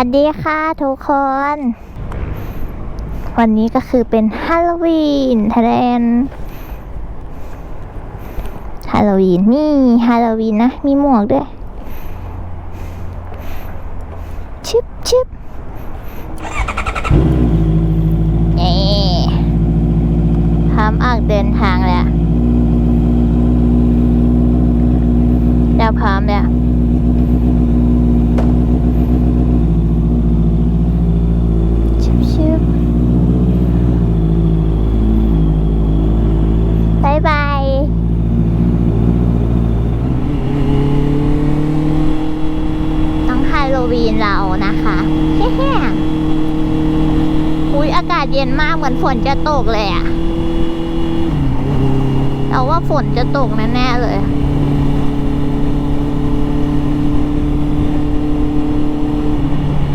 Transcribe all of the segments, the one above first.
วัสดีค่ะทุกคน วันนี้ก็คือเป็นฮาโลวีนทะเลนฮาโลวีนนี่ฮาโลวีนนะ มีหมวกด้วยชึบชึบเอ๊พร้อมออกเดินทางแล้วเราพร้อมแล้ว ชิบชิบบายบาย ต้องฮาโลวีนเรานะคะแฮ่ๆอุ้ยอากาศเย็น มือนฝนจะตกเลยอะเราว่าฝนจะตกแน่ๆเลย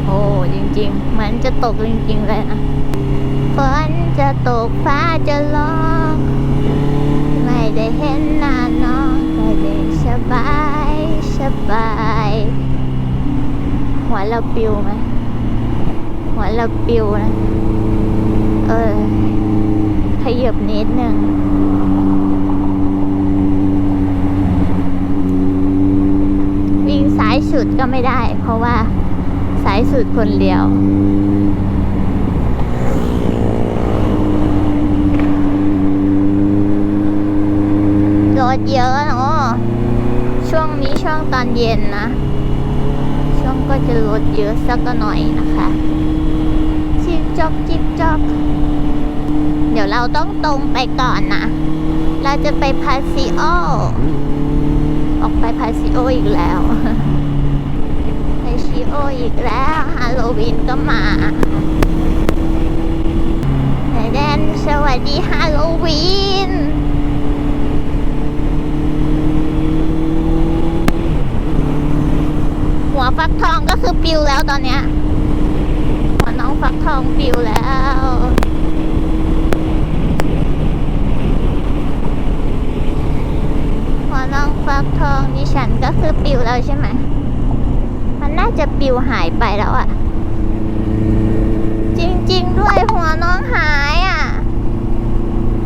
โอ้จริงๆ เหมือนจะตกจริงๆเลยนะฝนจะตกฟ้าจะร้องไม่ได้เห็นหน้าน้องก็เลยสบายสบายหัวเราปิวไหมหัวเราปิวนะ ออขยับนิดหนึ่งวิ่งซ้ายสุดก็ไม่ได้ เพราะว่าสายสุดคนเดียวรถเยอะเนาะช่วงนี้ช่วงตอนเย็นนะ ช่วงก็จะรถเยอะสักหน่อยนะคะ จอบจิบจอบเดี๋ยวเราต้องตรงไปก่อนนะ เราจะไปพาซิโอ ออกไปพาซิโออีกแล้วไอชิโออีกแล้วฮาโลวีนก็มาแดนสวัสดีฮาโลวีนหัวฟักทองก็คือปิวแล้วตอนเนี้ย ฟักทองปิวแล้วหัวน้องฟักทองนี่ฉันก็คือปิวแล้วใช่ไหมมันน่าจะปิวหายไปแล้วอะจริง ๆ ด้วยหัวน้องหายอะ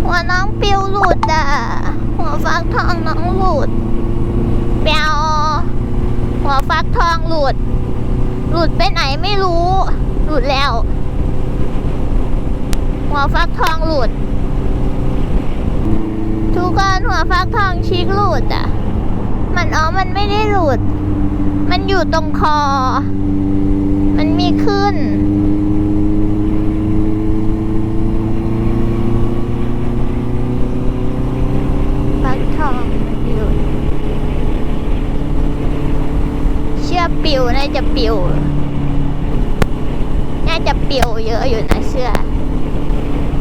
หัวน้องปิวหลุดอะหัวฟักทองน้องหลุดเปียวหัวฟักทองหลุด หลุดไปไหนไม่รู้ หลุดแล้ว หัวฟักทองหลุด ทุกคนหัวฟักทองชิกหลุดอะมันอ๋อมันไม่ได้หลุด มันอยู่ตรงคอ มันมีขึ้นฟักทองปิวเชื่อปิวน่าจะปิว จะเปิวเยอะอยู่นะเชื่อ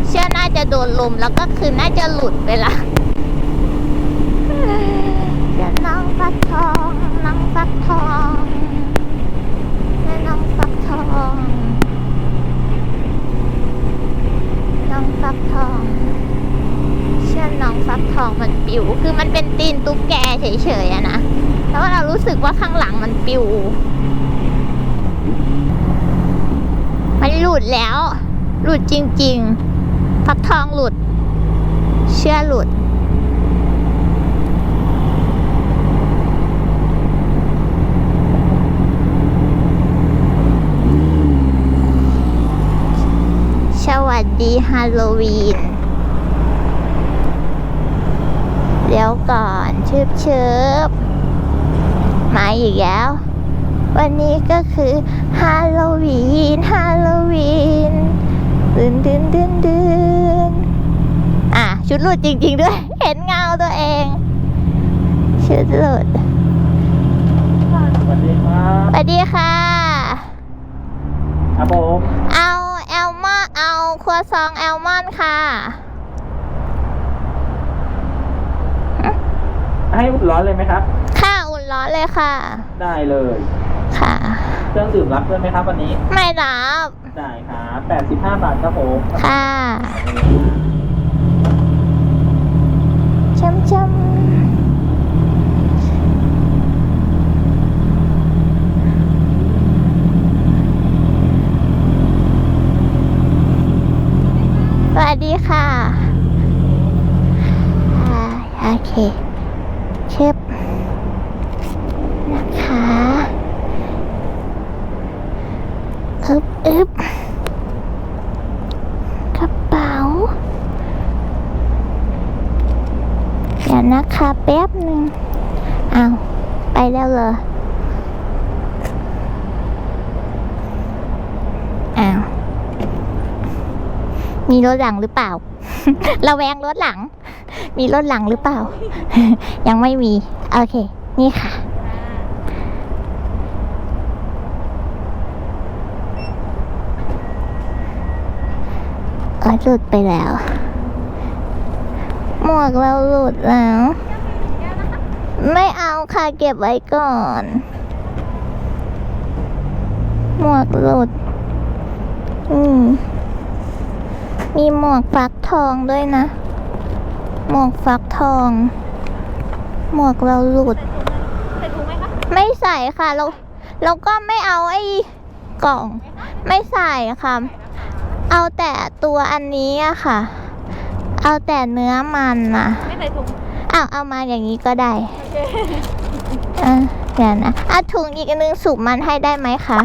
เชื่อน่าจะโดนลมแล้วก็คือน่าจะหลุดไปละเดี๋ยวน้องฟักทองน้องฟักทองแม่น้องฟักทองน้องฟักทอง เชื่อน้องฟักทองมันปิว คือมันเป็นตีนตุ๊กแกเฉยๆอะนะแล้วเรารู้สึกว่าข้างหลังมันปิว มัน หลุดแล้ว หลุดจริง ๆ ฟักทองหลุด เชื่อหลุด สวัสดีฮาโลวีนเดี๋ยวก่อนชืบชืบมาอีกแล้ว วันนี้ก็คือฮาโลวีนฮาโลวีนดืนดืนดืนดืนอะ ชุดหลุดจริง ๆ ด้วย เห็นเงาตัวเอง ชุดหลุดสวัสดีครัสบวัสดีค่ะ ครับผมเอาแอลมอนเอาครัวซองแอลมอนค่ะ ให้อุ่นร้อนเลยไหมครับ ค่ะ อุ่นร้อนเลยค่ะ ได้เลย ค่ะ เครื่องดื่มรับด้วยไหมครับวันนี้ ไม่รับได้ครับแปดสิบห้าบาทครับผมค่ะช้ำช้ำสวัสดีค่ะ โอเคเชฟ นะคะแป๊บหนึ่งเอาวไปแล้วเหรออ้าวมีรถหลังหรือเปล่า ระแวงรถหลัง มีรถหลังหรือเปล่า ยังไม่มี โอเค นี่ค่ะเออหลุดไปแล้ว หมวกเราหลุดแล้ว ไม่เอาค่ะเก็บไว้ก่อน หมวกหลุด อืม มีหมวกฟักทองด้วยนะ หมวกฟักทอง หมวกเราหลุด ไม่ใส่ค่ะเราเราก็ไม่เอาไอ้กล่อง ไม่ใส่ค่ะ เอาแต่ตัวอันนี้อะค่ะ เอาแต่เนื้อมันนะไม่ใส่ถุงอ้าวเอามาอย่างนี้ก็ได้โอเคอะเดี๋ยวนะเอาถุงอีกอันนึงสุกมันให้ได้ไหมคะ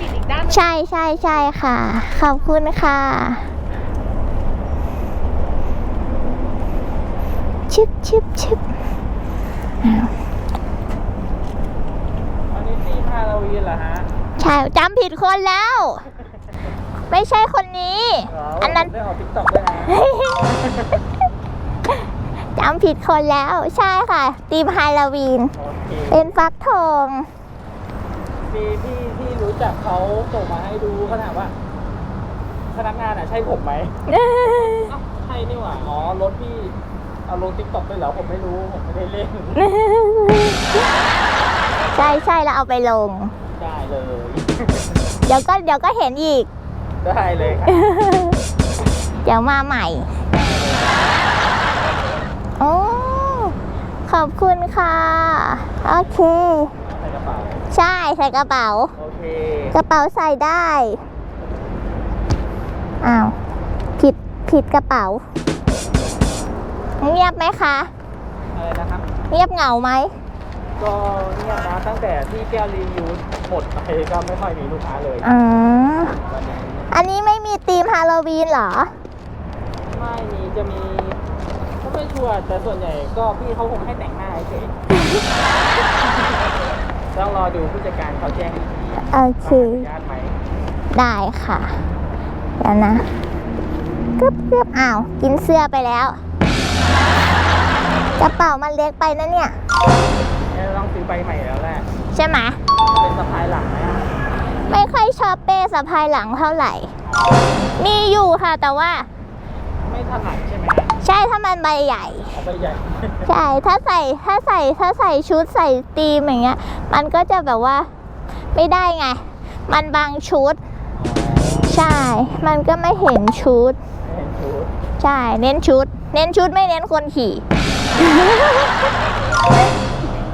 ปิดอีกด้านหนึ่งใช่ใช่ใช่ค่ะ ขอบคุณค่ะ ชิบชิบชิบอ้าวอันนี้ตีฮาโลวีนเหรอฮะ ใช่จำผิดคนแล้ว ไม่ใช่คนนี้ อันนั้นได้ออกติ๊กต็อกด้วยนะจำผิดคนแล้วใช่ค่ะตีมฮาโลวีน โอเคเป็นฟักทองมีพี่ที่รู้จักเขาส่งมาให้ดูเขาถามว่าพนักงานอะใช่ผมไหมเอ้าใช่นี่หว่าอ๋อรถพี่เอาลงติ๊กต็อกด้วยเหรอผมไม่รู้ผมไม่ได้เล่นใช่ใช่แล้วเอาไปลงได้เลย เดี๋ยวก็เดี๋ยวก็เห็นอีก ได้เลยครับเดี๋ยวมาใหม่ โอ้ ขอบคุณค่ะ โอเค ใส่กระเป๋าใช่ใส่กระเป๋า โอเค กระเป๋าใส่ได้ อ้าว ผิดผิดกระเป๋า เงียบไหมคะ อะไรนะครับ เงียบเหงาไหม ก็เนี่ยนะตั้งแต่ที่แก้วรีวิวหมดไปก็ไม่ค่อยมีลูกค้าเลย อ๋อต อนนี้อันนี้ไม่มีธีมฮาโลวีนเหรอ ไม่มีจะมีก็ไม่ชัวร์แต่ส่วนใหญ่ก็พี่เขาคงให้แต่งหน้าเฉยต้องรอดูผู้จัดการเขาแจ้งอีกทีโอเคว่าอนุญาตไหมได้ค่ะ เดี๋ยวนะกึบกึบอ้าว กินเสื้อไปแล้ว กระเป๋ามันเล็กไปนะเนี่ยเอ้ยต้องซื้อใบใหม่แล้วแหละ ใช่ไหม เป็นสะพายหลังนะ ไม่ค่อยชอบเป้สะพายหลังเท่าไหร่ มีอยู่ค่ะแต่ว่า ไม่ถนัดใช่ไหมใช่ถ้ามันใบใหญ่ เอาใบใหญ่ ใช่ถ้าใส่ถ้าใส่ถ้าใส่ชุดใส่ตีมอย่างเงี้ย มันก็จะแบบว่าไม่ได้ไง มันบางชุด ใช่ มันก็ไม่เห็นชุด ไม่เห็นชุดใช่ เน้นชุด เน้นชุดไม่เน้นคนขี่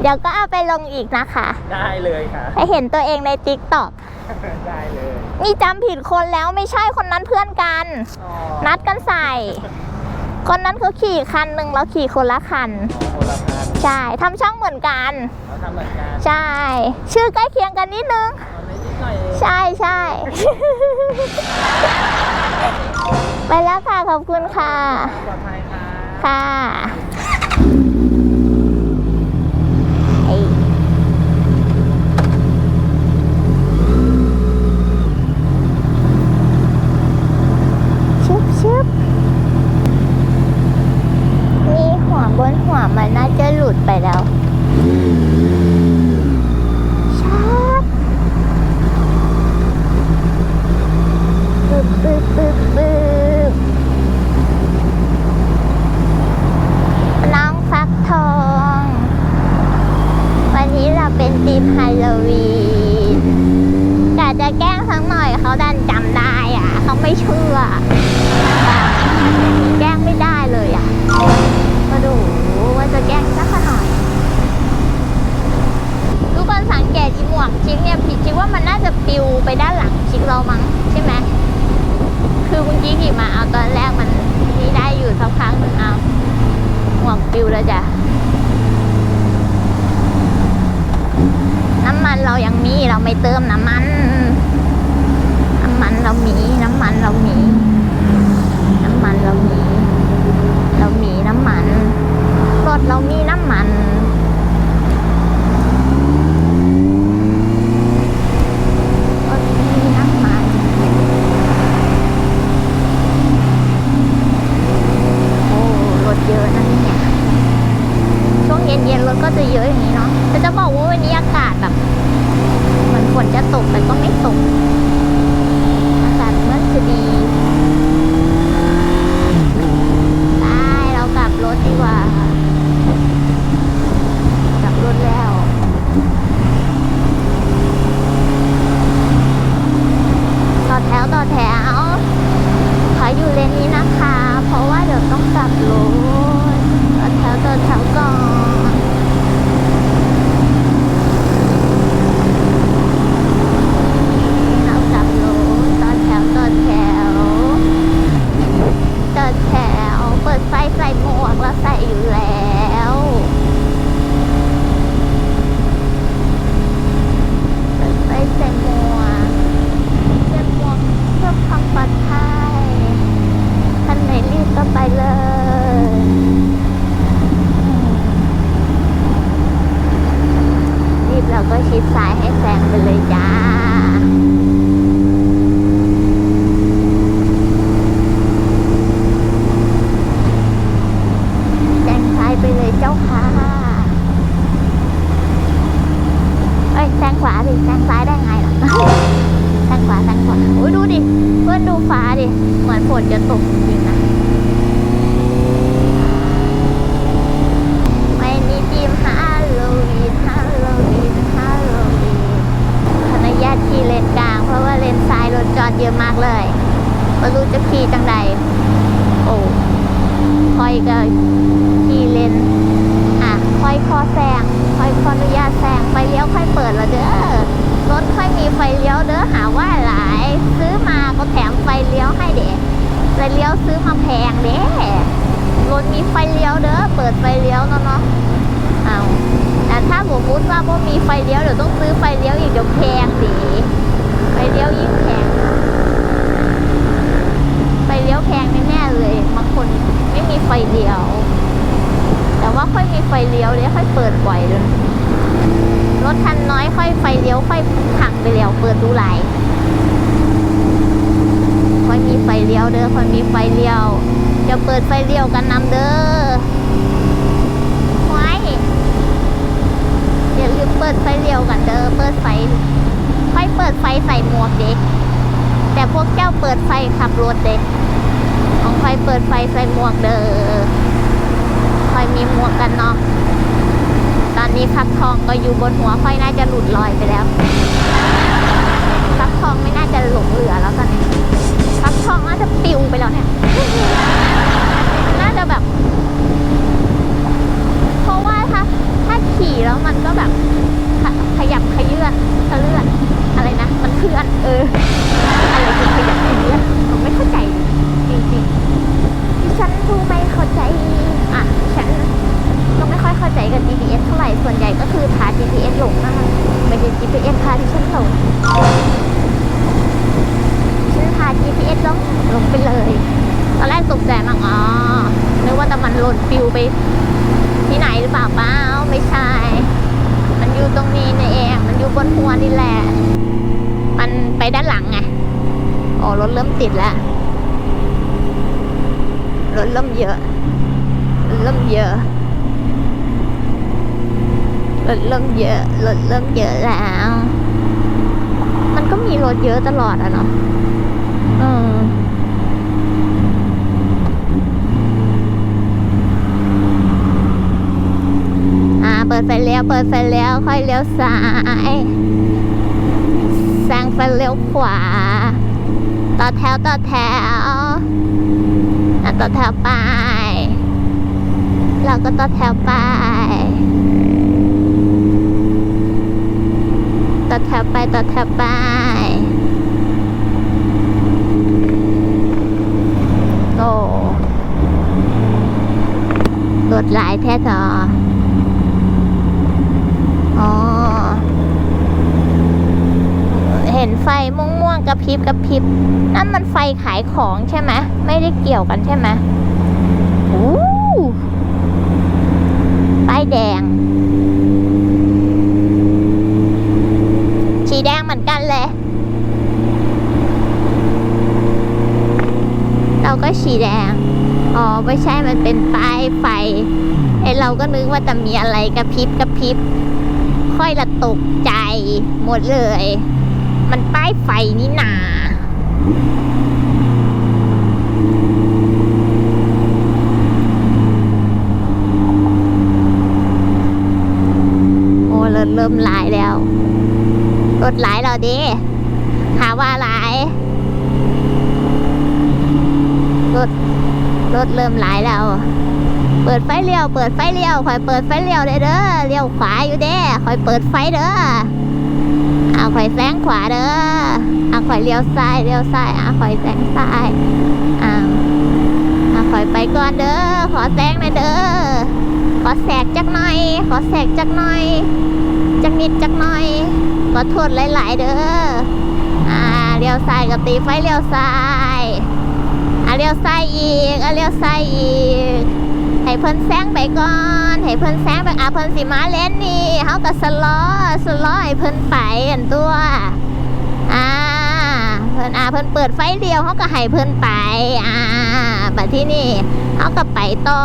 เดี๋ยวก็เอาไปลงอีกนะคะ ได้เลยค่ะ ไปเห็นตัวเองในติ๊กต็อกได้เลยนี่จำผิดคนแล้วไม่ใช่คนนั้นเพื่อนกัน อ๋อนัดกันใส่ คนนั้นเขาขี่คันหนึ่งเราขี่คนละคันอ๋อคนละคันใช่ทำช่องเหมือนกัน เราทำเหมือนกันใช่ ชื่อใกล้เคียงกันนิดนึง เอาในนิดหน่อยเอง ใช่ใช่ ไปแล้วค่ะ ขอบคุณค่ะ ปลอดภัยค่ะ ค่ะ ปิวไปด้านหลังคิปเรามั้งใช่ไหมคือเมื่อกี้ขี่มาเอาตอนแรกมันนี่ได้อยู่สักครั้งหนึ่งเอาหมวกปิวแล้วจ้ะน้ำมันเรายังมีเราไม่เติมน้ำมัน น้ำมันเรามี น้ำมันเรามี น้ำมันเรามี เรามีน้ำมันรถเรามีน้ำมัน เยอะนะเนี่ยช่วงเย็นๆรถก็จะเยอะอย่างนี้เนาะแต่จะบอกว่าวันนี้อากาศแบบเหมือนฝนจะตกแต่ก็ไม่ตก อากาศมันจะดีไปเรากลับรถดีกว่า แซงซ้ายได้ไงล่ะแซงขวาแซงขวาโอ้ยดูดิ เพื่อนดูฟ้าดิ เหมือนฝนจะตกจริงนะ เลี้ยวเด้อ เปิดไฟเลี้ยวเนาะเนาะเอาแต่ถ้าผมมติว่าบ่มีไฟเลี้ยวเดี๋ยวต้องซื้อไฟเลี้ยวอีกเดี๋ยวแพงสิไฟเลี้ยวยิ่งแพงไฟเลี้ยวแพงแน่ๆเลยบางคนไม่มีไฟเลี้ยว แต่ว่าค่อยมีไฟเลี้ยวเลยค่อยเปิดบ่อยเลยรถคันน้อยค่อยไฟเลี้ยวค่อยผักไปแล้วเปิดดูไหลายค่อยมีไฟเลี้ยวเด้อค่อยมีไฟเลี้ยว จะเปิดไฟเลี้ยวกันนำเด้อไว้อย่าลืมเปิดไฟเลี้ยวกันเด้อ เปิดไฟ ค่อยเปิดไฟใส่หมวกเด็ก แต่พวกเจ้าเปิดไฟขับรถเด็กของไฟเปิดไฟใส่หมวกเด้อ ค่อยมีหมวกกันเน็อกตอนนี้ฟักทองก็อยู่บนหัวค่อยน่าจะหลุดลอยไปแล้วฟักทองไม่น่าจะหลงเหลือแล้วตอนนี้ฟักทองน่าจะปิวไปแล้วเนี่ย น่าจะแบบ เพราะว่าถ้าถ้า ขี่แล้วมันก็แบบขขยับขยื่นขเลื่อนอะไรนะ มันเคลื่อนเอออะไรคือขยับขยื่นผมไม่เข้าใจจริงๆดิฉันดูไม่เข้าใจอะฉันก็ไม่ค่อยเข้าใจกับ GPS เท่าไหร่ส่วนใหญ่ก็คือพา GPS หลงนะคะไม่ใช่ GPS พาที่ฉันหลงฉันพา GPS หลงหลงไปเลย ตอนแรกตกใจมากอ๋อ นึกว่าแต่มันหล่นปิวไป ที่ไหนหรือเปล่าเปล่าไม่ใช่ มันอยู่ตรงนี้นี่เอง มันอยู่บนหัวนี่แหละ มันไปด้านหลังไงโอ้ ริ่มติดแล้วรถเริ่มเยอะรถเริ่มเยอะรถเริ่มเยอะรถเริ่มเยอะแล้ว มันก็มีรถเยอะตลอดอะเนาะอ่าเปิดไฟเลี้ยว เปิดไฟเลี้ยว ค่อยเลี้ยวซ้ายแซงไฟเลี้ยวขวา ต่อแถวต่อแถวอะต่อแถวไป เราก็ต่อแถวไป ต่อแถวไปต่อแถวไปโอ้รถหลายแท้ต่อ เห็นไฟม่วงๆกระพริบกระพริบนั่นมันไฟขายของใช่ไหมไม่ได้เกี่ยวกันใช่ไหมโอ้ป้ายแดงสีแดงเหมือนกันเลย เราก็สีแดง อ๋อไม่ใช่มันเป็นป้ายไฟไอเราก็นึกว่าจะมีอะไรกระพริบกระพริบ ค่อยละตกใจหมดเลย มันป้ายไฟนี่นาโอ้รถเริ่มหลายแล้ว รถหลายแล้วดิหาว่าหลายรถรถเริ่มหลายแล้ว เปิดไฟเลี้ยว เปิดไฟเลี้ยวคอยเปิดไฟเลี้ยวเด้อเลี้ยวขวาอยู่เด้คอยเปิดไฟเด้อ เอาคอยแซงขวาเด้อเอาคอยเลี้ยวซ้ายเลี้ยวซ้ายเอาคอยแซงซ้ายเอาเอาคอยไปก่อนเด้อขอแซงหน่อยเด้อขอแสกจักหน่อย ขอแสกจักหน่อยจักนิดจักหน่อยขอโทษหลาย ๆ เด้ออ่าเลี้ยวซ้ายกับตีไฟเลี้ยวซ้ายอะเลี้ยวซ้ายอีกอะเลี้ยวซ้ายอีก ให้เพิ่นแซงไปก่อนให้เพิ่นแซงไปอะเพิ่นสิมาเล่นนี่เฮาก็สลอสลอให้เพิ่นไปอันตัวอ่าเพิ่นอ่าเพิ่นเปิดไฟเดียวเฮาก็ให้เพิ่นไปอ่าบัดที่นี่เฮาก็ไปต่อ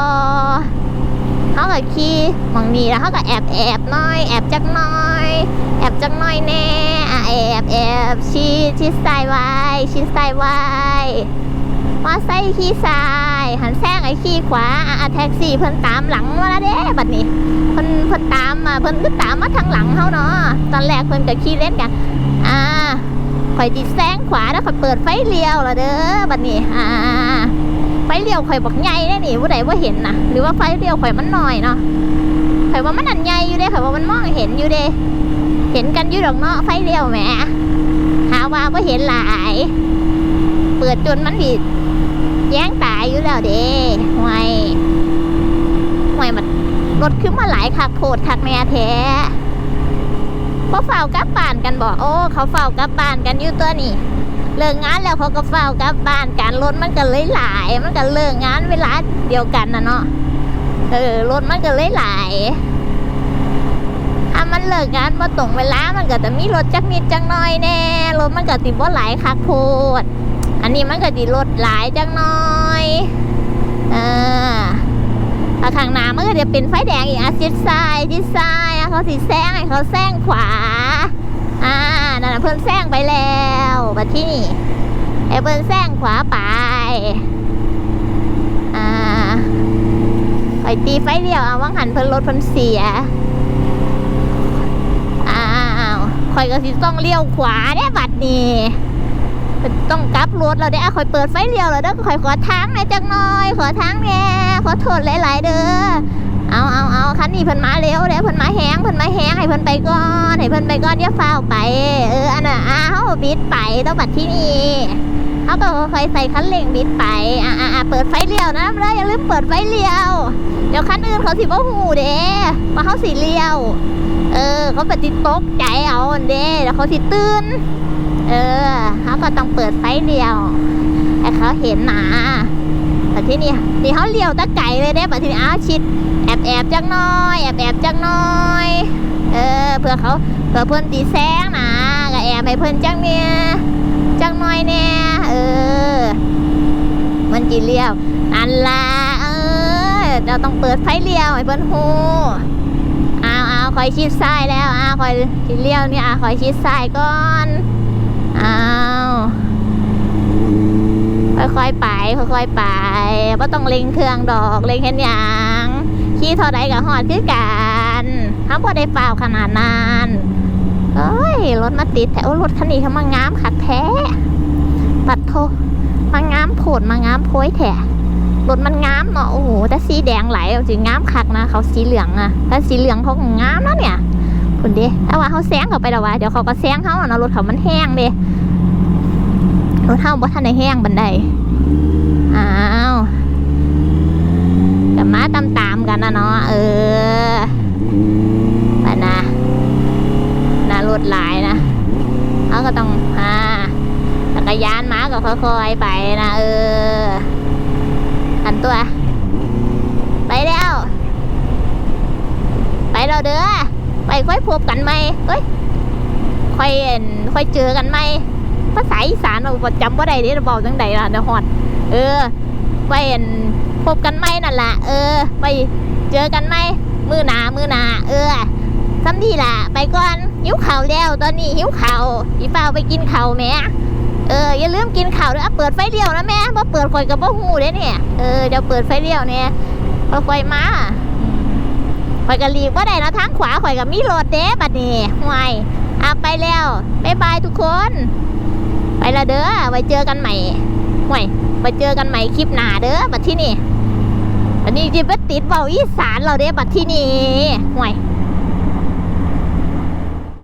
เฮาก็ขี่หมองนี้แล้วเฮาก็แอบแอบน้อย แอบจักน้อย แอบจักน้อยแน่อะแอบแอบชี้ชี้ซ้ายไว้ชิดซ้ายไว้มาไซค์ขี่ซ้าย หันแซงไอ้ขี่ขวาอะแท็กซี่เพิ่นตามหลังมาแล้วเด้บัดนี้เพิ่นเพิ่นตามมาเพิ่นก็ตามมาทางหลังเฮาเนาะตอนแรกเพิ่นก็ขี่เล่นกันอ่าข่อยจิแซงขวาแล้วข่อยเปิดไฟเลี้ยวล้วเด้อบัดนี้อ่าไฟเลี้ยวข่อยบอกใหญ่แน่นี่ผู้ใดว่าเห็นนะหรือว่าไฟเลี้ยวข่อยมันน้อยเนาะข่อยว่ามันอันใหญ่อยู่เด้ข่อยว่ามันมองเห็นอยู่เด้เห็นกันอยู่ดอกเนาะไฟเลี้ยวแหมหาว่าก็เห็นหลาย เปิดจนมันดิแย้งตา แล้วเด้ห่วยห่วยมันรถขึ้นมาหลายคักโพดคักแม่แท้พอเฝ้ากลับบ้านกันบอกโอ้ เขาเฝ้ากลับบ้านกันอยู่ตัวนี่เลิกงานแล้วเขาก็เฝ้ากลับบ้านกันรถมันก็เลยหลาย มันก็เลิกงานเวลาเดียวกันนะเนาะเออรถมันก็เลยหลายถ้ามันเลิกงานมาตรงเวลามันก็จะมีรถจักนิดจักหน้อยแน่รถมันก็ติบ่หลายคักโพด อันนี้มันก็ติรถหลายจักหน้อยเออถ้าข้างหน้ามันก็จะเป็นไฟแดงอีกอะชิดซ้ายชิดซ้ายเขาสิแซงเขาแซงขวา อ่านั่นน่ะเพิ่นแซงไปแล้วบัดที่นี่ไอ้เพิ่นแซงขวาไปอ่าไปตีไฟเดียวเอาว่างหันเพิ่นรถเพิ่นเสียอ้าวคอยก็สิต้องเลี้ยวขวาได้บัดนี้ ต้องกลับรถเราได้อะคอยเปิดไฟเลี้ยวแล้วเด้อคอยขอทางหน่อยจักหน่อย ขอทางแน่ขอโทษหลายๆเด้อเอาเอาเอาคันนี้เพิ่นมาเร็วเด้อเพิ่นมาแห้งเพิ่นมาแห้งให้เพิ่นไปก่อนให้เพิ่นไปก่อนอย่าฟ้าวไป เอออันน่ะอ้าวบิดไปต้องบัดที่นี่เขาก็ค่อยใส่คันเร่งบิดไปอะอะเปิดไฟเลี้ยวนะเลยอย่าลืมเปิดไฟเลี้ยวเดี๋ยวคันอื่นเขาสิบ่หูเด้ว่าเขาสิเลี้ยว เออเขาปฏิตกใจเอาเด้แล้วเขาสิตื่น เออเขาก็ต้องเปิดไฟเดียวให้เขาเห็นหนาแต่ที่นี่นี่เขาเลี้ยวตะไก่เลยเด้แต่ที่นี่อ้าวชิดแอบแอบจังน้อยแอบแอบจังน้อยเออเพื่อเขาเพื่อเพื่อนตีแซงนะก็แอบให้เพื่อนจังเนี่ยจังน้อยเนี่ยเออ มันจีเลี้ยวนั่นละเออเราต้องเปิดไฟเลี้ยวให้เพื่อนหูอ้าวอ้าวคอยชิดซ้ายแล้วอ้าวคอยชิดเลี้ยวนี่อ้าวคอยชิดซ้ายก่อน อ้าวค่อยๆไปค่อยๆไปไ่ต้องเล็งเครื่องดอกเล็งเห็นหยังขี่เท่าใดกับหอดคือกันเขาพอได้เปล่าขนาดนั้นเอ้ยรถมาติดแต่โอ้รถคันนี้เขามางามคักแท้ปัดโทมางามโผดมางามโพยแถะรถมันงามเนาะโอ้โหแต่สีแดงไหลจริงงามคักนะเขาสีเหลืองอะแต่สีเหลืองเขางามนะเนี่ยคุณเด้แต่ว่าเขาแซงเขาไปแล้ววะเดี๋ยวเขาก็แซงเขาเนาะรถเขามันแห้งเด้ รถเขาบ่ทันได้แห้งบันไดอ้าวกับมาตามตามๆกันนะเนาะเออไปนะนะรถหลายนะเขาก็ต้องอ่าจักรยานม้าก็ค่อยๆไปนะเออหันตัว ไปแล้ว ไปเราเด้อไปค่อยพบกันไหมเอ้ยค่อยเอ็นค่อยเจอกันไหม ภาษาอีสานเราจำว่าใดเด้เบาจังใดล่ะเดฮอดเออไปเอ็นพบกันไหมนั่นล่ะเออ ไปเจอกันไหมมือหนามือหนาเออซ้ำดีล่ะ ไปก่อนหิวข่าวแล้วตอนนี้หิวข่าวอีเฝ้าไปกินข่าวแม่เอออย่าลืมกินข้าวด้วยอะเปิดไฟเลี้ยวนะแม่พอเปิดข่อยกับบ่หูเด้เนี่ยเออเดี๋ยวเปิดไฟเลี้ยวเนี่ยพอข่อยมาข่อยก็หลีกว่าได้นะทางขวาข่อยกับมีรถเด้บัดนี้ห่วยอะไปแล้วบ๊ายบายทุกคน ละเด้อไว้เจอกันใหม่ห่วยไว้เจอกันใหม่คลิปหนาเด้อบัดที่นี่วันนี้จิบติดเบาอีสานเราเด้บัดที่นี่ห่วย